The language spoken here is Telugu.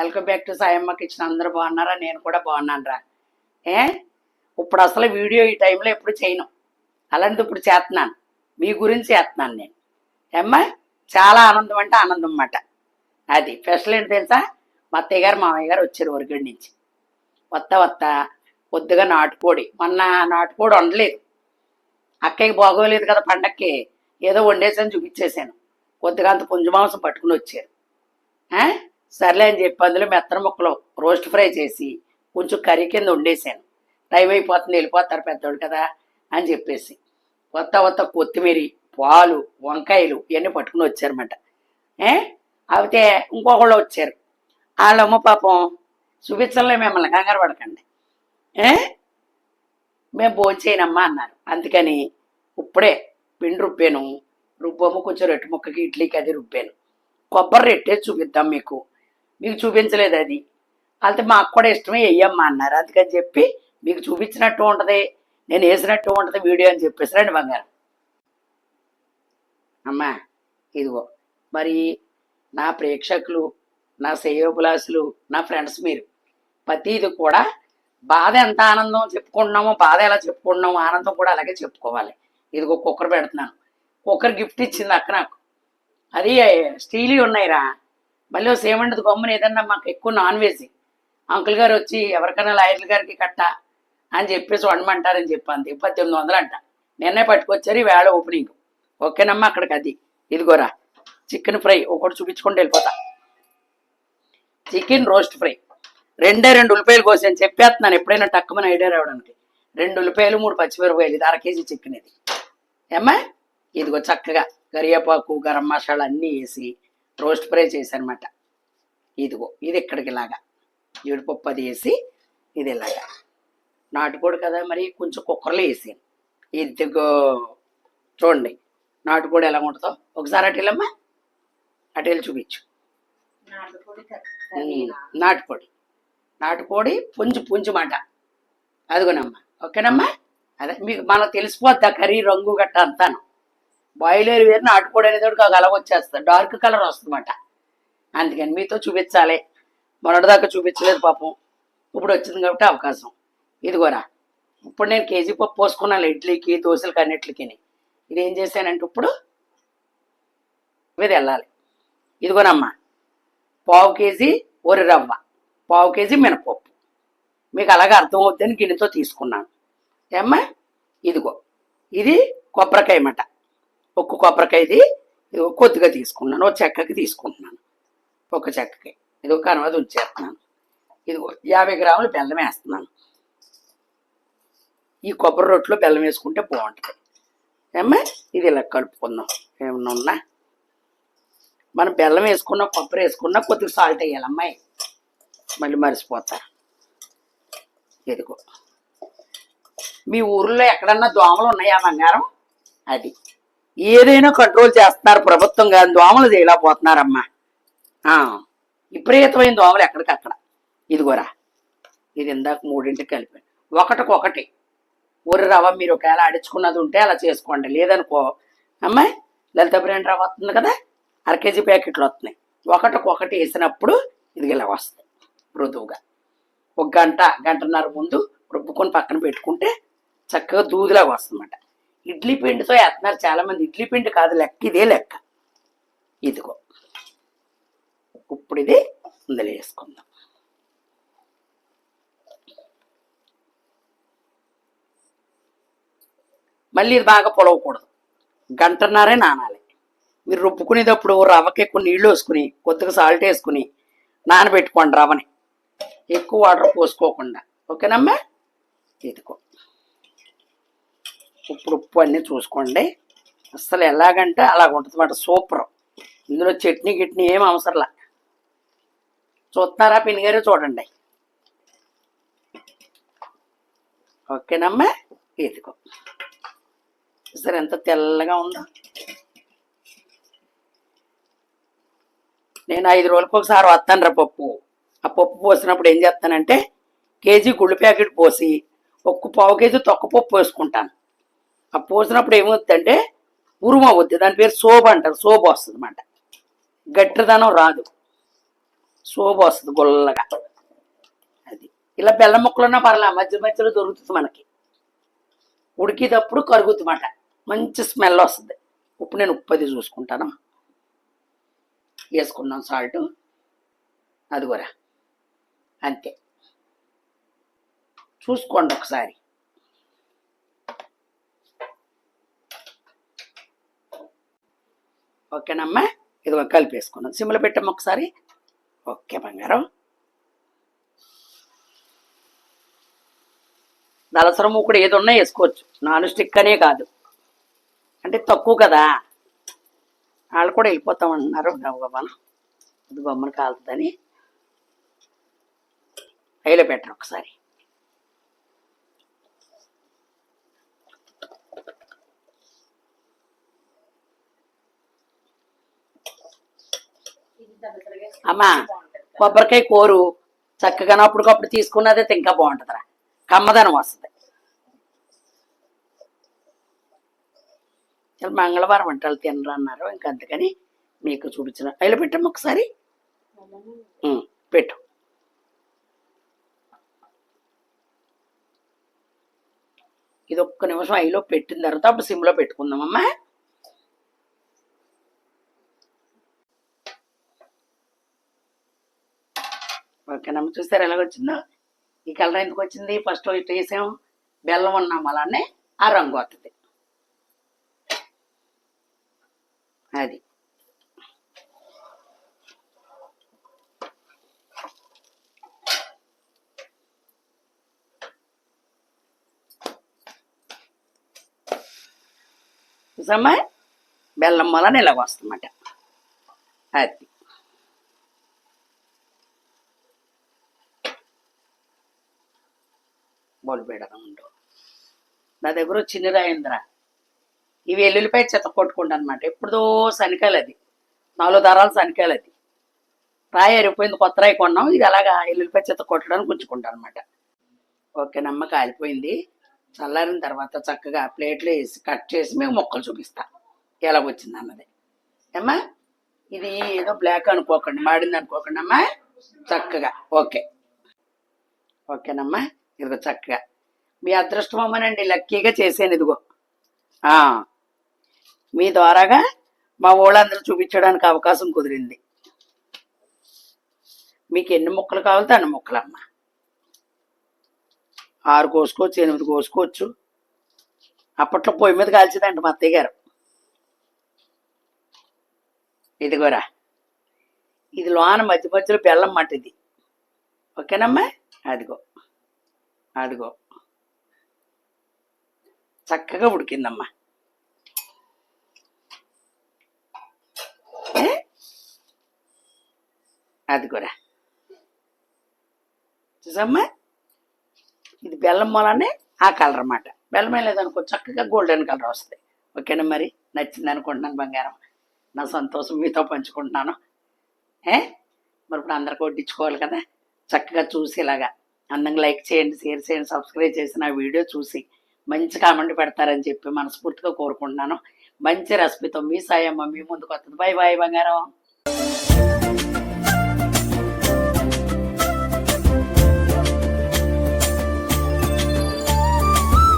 వెల్కమ్ బ్యాక్ టు సాయమ్మకి ఇచ్చిన అందరూ బాగున్నారా? నేను కూడా బాగున్నాను రా ఏ? ఇప్పుడు అసలు వీడియో ఈ టైంలో ఎప్పుడు చేయను. అలాంటిది ఇప్పుడు చేస్తున్నాను. మీ గురించి చేస్తున్నాను నేను. ఏమ్మా? చాలా ఆనందం అంటే ఆనందం అన్నమాట. అది స్పెషల్ ఏంటి తెలుసా? మా అత్తయ్య గారు మామయ్య గారు వచ్చారు ఊరిగడి నుంచి. వత్త వత్త కొద్దిగా నాటుకోడి. మొన్న నాటుకోడి వండలేదు. అక్కయ్యకి బాగోలేదు కదా పండక్కి. ఏదో వండేసాను చూపించేశాను. కొద్దిగా అంత పుంజు మాంసం పట్టుకుని వచ్చారు. ఆ? సర్లే అని చెప్పి అందులో మెత్తన ముక్కలు రోస్ట్ ఫ్రై చేసి కొంచెం కర్రీ కింద వండేసాను టైం అయిపోతుంది వెళ్ళిపోతారు పెద్దోడు కదా అని చెప్పేసి. కొత్త కొత్త కొత్తిమీర పాలు వంకాయలు ఇవన్నీ పట్టుకుని వచ్చారన్నమాట. ఏ? అయితే ఇంకొకళ్ళు వచ్చారు. వాళ్ళమ్మ పాపం చూపించలే మిమ్మల్ని కంగారు పడకండి. ఏ? మేము భోంచేయనమ్మా అన్నారు. అందుకని ఇప్పుడే పిండి రుబ్బాను. రుబ్బమ్మ కొంచెం రెట్టు ముక్కకి ఇడ్లీకి అది రుబ్బాను. కొబ్బరి రెట్టే చూపిద్దాం మీకు. మీకు చూపించలేదు అది. అయితే మాకు కూడా ఇష్టమే వెయ్యమ్మా అన్నారు. అందుకని చెప్పి మీకు చూపించినట్టు ఉంటుంది. నేను వేసినట్టు ఉంటుంది వీడియో అని చెప్పేసి రండి బంగారం. అమ్మా ఇదిగో. మరి నా ప్రేక్షకులు నా శ్రేయోభిలాసులు నా ఫ్రెండ్స్ మీరు. ప్రతిది కూడా బాధ ఎంత ఆనందం చెప్పుకుంటున్నామో బాధ ఎలా చెప్పుకుంటున్నామో ఆనందం కూడా అలాగే చెప్పుకోవాలి. ఇదిగో కుక్కర్ పెడుతున్నాను. కుక్కర్ గిఫ్ట్ ఇచ్చింది అక్క నాకు. అది స్టీల్ ఉన్నాయిరా. మళ్ళీ సేమంటది గమ్మున ఏదన్నా మాకు ఎక్కువ నాన్ వెజ్. అంకుల్ గారు వచ్చి ఎవరికైనా లాయర్ల గారికి కట్ట అని చెప్పేసి వండమంటారని చెప్పింది పద్దెనిమిది వందలు అంట నిన్నే పట్టుకొచ్చారు ఈ వేళ ఓపెనింగ్. ఓకేనమ్మా అక్కడికి అది. ఇదిగోరా చికెన్ ఫ్రై ఒకటి చూపించుకుంటూ వెళ్ళిపోతా. Chicken roast fry. రెండే రెండు ఉల్లిపాయలు కోసాను చెప్పేస్తున్నాను. ఎప్పుడైనా టక్కుమని ఐడియా రావడానికి. రెండు ఉల్లిపాయలు మూడు పచ్చిమిరపాయలు ఇది అర కేజీ చికెన్ ఇది. ఏమ్మా? ఇదిగో చక్కగా కరివేపాకు గరం మసాలా అన్నీ వేసి రోస్ట్ ఫ్రై చేశానమాట ఇదిగో ఇది ఇక్కడికి ఇలాగా. జీడిపప్పు అది వేసి ఇది ఇలాగా. నాటుకోడి కదా మరి కొంచెం కుక్కర్లో వేసాను ఇదిగో చూడండి నాటుకోడి ఎలా ఉంటుందో. ఒకసారి అటు వెళ్ళమ్మా. అటు వెళ్ళి చూపించు. నాటుకోడి నాటుకోడి. పుంజు పుంజు మాట. అదిగోనమ్మా. ఓకేనమ్మా? అదే మీకు మనకు తెలిసిపోద్ది కర్రీ రంగు గట్ట అంతాను. బాయిలర్ వేరు నాటుకోడి అనేది ఒక కలర్ వచ్చేస్తుంది. డార్క్ కలర్ వస్తుందన్నమాట. అందుకని మీతో చూపించాలి. మొన్నటిదాకా చూపించలేదు పాపం. ఇప్పుడు వచ్చింది కాబట్టి అవకాశం. ఇదిగోరా ఇప్పుడు నేను కేజీ పప్పు పోసుకున్నాను ఇడ్లీకి దోశలకి అన్నిటికి ఇది ఏం చేశానంటే ఇప్పుడు ఇది వెళ్ళాలి. ఇదిగోనమ్మా పావు కేజీ ఒరి రవ్వ పావు కేజీ మినపప్పు. మీకు అలాగే అర్థం అవుతుందని గిన్నెతో తీసుకున్నాను. ఏమ్మా ఇదిగో ఇది కొబ్బరికాయ మాట. ఒక్క కొబ్బరికాయది ఇదిగో కొద్దిగా తీసుకున్నాను ఒక చెక్కకి తీసుకుంటున్నాను. ఒక చెక్కకి. ఇది ఒక కనవది ఉంచేస్తున్నాను ఇదిగో యాభై గ్రాములు బెల్లం వేస్తున్నాను. ఈ కొబ్బరి రొట్టెలో బెల్లం వేసుకుంటే బాగుంటుంది. ఏమ్మా? ఇది ఇలా కలుపుకుందాం. ఏమన్నా ఉన్నా మనం బెల్లం వేసుకున్నా కొబ్బరి వేసుకున్నా కొద్దిగా సాల్ట్ వేయాలి అమ్మాయి మళ్ళీ మరిసిపోతారు ఇదిగో. మీ ఊర్లో ఎక్కడన్నా దోమలు ఉన్నాయా బంగారం? అది. ఏదైనా కంట్రోల్ చేస్తున్నారు ప్రభుత్వం కానీ దోమలు చేయలేకపోతున్నారమ్మా ఆ, విపరీతమైన దోమలు ఎక్కడికక్కడ ఇదిగోరా ఇది ఇందాక మూడింటికి కలిపాను. ఒకటికొకటి ఊరి రవ్వ మీరు ఒకవేళ అడుచుకున్నది ఉంటే అలా చేసుకోండి. లేదనుకో అమ్మాయి లలిత బ్రాండ్ రవ్వ వస్తుంది కదా అర కేజీ ప్యాకెట్లు వస్తున్నాయి. ఒకటికొకటి వేసినప్పుడు ఇది ఇలా వస్తుంది మృదువుగా ఒక గంట గంటన్నర ముందు రుబ్బుకొని పక్కన పెట్టుకుంటే చక్కగా దూదిలాగా వస్తుందన్నమాట. ఇడ్లీ పిండితో వేస్తున్నారు చాలా మంది ఇడ్లీ పిండి కాదు లెక్క ఇదే లెక్క. ఇదిగో ఇప్పుడు ఇది ఇందులో వేసుకుందాం. మళ్ళీ ఇది బాగా పొలవకూడదు గంటన్నరే నానాలి. మీరు రుబ్బుకునేటప్పుడు రవ్వకి ఎక్కువ నీళ్ళు వేసుకుని కొద్దిగా సాల్ట్ వేసుకుని నానబెట్టుకోండి రవ్వని. ఎక్కువ వాటర్ పోసుకోకుండా. ఓకేనమ్మా? ఇదిగో. ఉప్పు ఉప్పు అన్నీ చూసుకోండి. అసలు ఎలాగంటే అలాగ ఉంటుంది మాట సూపర్. ఇందులో చట్నీ గిట్నీ ఏం అవసరంలా. చూస్తున్నారా పిన్నిగారు చూడండి. ఓకేనమ్మా? ఇదిగో. సరే ఎంత తెల్లగా ఉందో. నేను ఐదు రోజులకు ఒకసారి వస్తాను రా పప్పు. ఆ పప్పు పోసినప్పుడు ఏం చేస్తానంటే కేజీ గుళ్ళు ప్యాకెట్ పోసి ఒక్క పావు కేజీ తొక్క పప్పు వేసుకుంటాను ఆ పోసినప్పుడు ఏమవుతుందంటే ఉరుమ అవుద్ది దాని పేరు శోభ అంటారు. శోభ వస్తుంది అనమాట గట్టిదనం రాదు. శోభ వస్తుంది గొల్లగా. అది. ఇలా బెల్లం ముక్కలున్నా పర్లే మధ్య మధ్యలో దొరుకుతుంది మనకి. ఉడికేటప్పుడు కరుగుతుందన్నమాట. మంచి స్మెల్ వస్తుంది. ఇప్పుడు నేను ఉప్పది చూసుకుంటాను. వేసుకున్నాం సాల్ట్. అది కూడా అంతే. చూసుకోండి ఒకసారి. ఓకేనమ్మా? ఇదిగో కలిపేసుకున్నాం. సిమ్లో పెట్టమ్మా ఒకసారి. ఓకే బంగారం. దళసరం మూకుడు ఏది ఉన్నా వేసుకోవచ్చు. నాన్ స్టిక్ అనే కాదు. అంటే తక్కువ కదా. వాళ్ళు కూడా వెళ్ళిపోతామంటున్నారు. గబగబాన అది బొమ్మను కాలుతుందని అయిలో పెట్టరు ఒకసారి. అమ్మా కొబ్బరికాయ కోరు చక్కగా అప్పటికప్పుడు తీసుకున్నదే ఇంకా బాగుంటుందిరా. కమ్మదనం వస్తుంది. మంగళవారం వంటలు తినరు అన్నారు ఇంకా అందుకని మీకు చూపించిన. అయిలో పెట్టమ్మా ఒకసారి. పెట్టు. ఇది ఒక్క నిమిషం ఐలో పెట్టిన తర్వాత అప్పుడు సిమ్లో పెట్టుకుందామమ్మా. ఓకేనమ్మ చూసారు ఎలాగొచ్చిందో ఈ కలర్ ఎందుకు వచ్చింది? ఫస్ట్ ఇటు వేసాం. బెల్లం ఉన్నాం అలానే. ఆ రంగు వస్తుంది అది. చూసమ్మా బెల్లం వలన ఇలాగ వస్తుందన్నమాట. అది. బోల్ పెడదాం ఉండు. నా దగ్గర చిన్న రాయింద్ర. ఇవి ఎల్లుల్లిపై చెత్త కొట్టుకుంటా అనమాట ఎప్పుడో శనికాయలు అది నాలుగు దారాలు శనికాయలు అది రాయి అరిగిపోయింది కొత్త రాయి కొన్నాం. ఇది అలాగా ఎల్లుల్లిపై చెత్త కొట్టడానికి ఉంచుకుంటా అనమాట ఓకే కాలిపోయింది. చల్లారిన తర్వాత చక్కగా ప్లేట్లో వేసి కట్ చేసి మేము మొక్కలు చూపిస్తా. ఎలా వచ్చింది అన్నది. ఏమ్మా? ఇది ఏదో బ్లాక్ అనుకోకండి మాడింది అనుకోకండి అమ్మా. చక్కగా ఓకే. ఓకేనమ్మా. ఇదిగో చక్కగా. మీ అదృష్టం అమ్మనండి లక్కీగా చేసాను ఇదిగో. మీ ద్వారాగా మా ఊళ్ళందరూ చూపించడానికి అవకాశం కుదిరింది. మీకు ఎన్ని ముక్కలు కావాలితే అన్ని ముక్కలు అమ్మ ఆరు కోసుకోవచ్చు ఎనిమిది కోసుకోవచ్చు. అప్పట్లో పొయ్యి మీద కాల్చేదండి మా అత్తయ్య గారు. ఇదిగోరా. ఇది లోన మధ్య మధ్యలో బెల్లం మాట ఇది ఓకేనమ్మా? అదిగో. అదిగో. చక్కగా ఉడికిందమ్మా. అది అదిగోరా. చూసమ్మా ఇది బెల్లం మూలనే ఆ కలర్ అన్నమాట. బెల్లమే లేదనుకో చక్కగా గోల్డెన్ కలర్ వస్తుంది. ఓకేనా మరి? నచ్చింది అనుకుంటున్నాను బంగారం. నా సంతోషం మీతో పంచుకుంటున్నాను. ఏ? మరి ఇప్పుడు అందరికి వడ్డించుకోవాలి కదా? చక్కగా చూసి ఇలాగా. అందంగా లైక్ చేయండి షేర్ చేయండి సబ్స్క్రైబ్ చేసి నా వీడియో చూసి మంచి కామెంట్ పెడతారని చెప్పి మనస్ఫూర్తిగా కోరుకుంటున్నాను. మంచి రెసిపీతో మీ సాయమ్మ మీ ముందుకు వస్తుంది. బాయ్ బాయ్ బంగారం.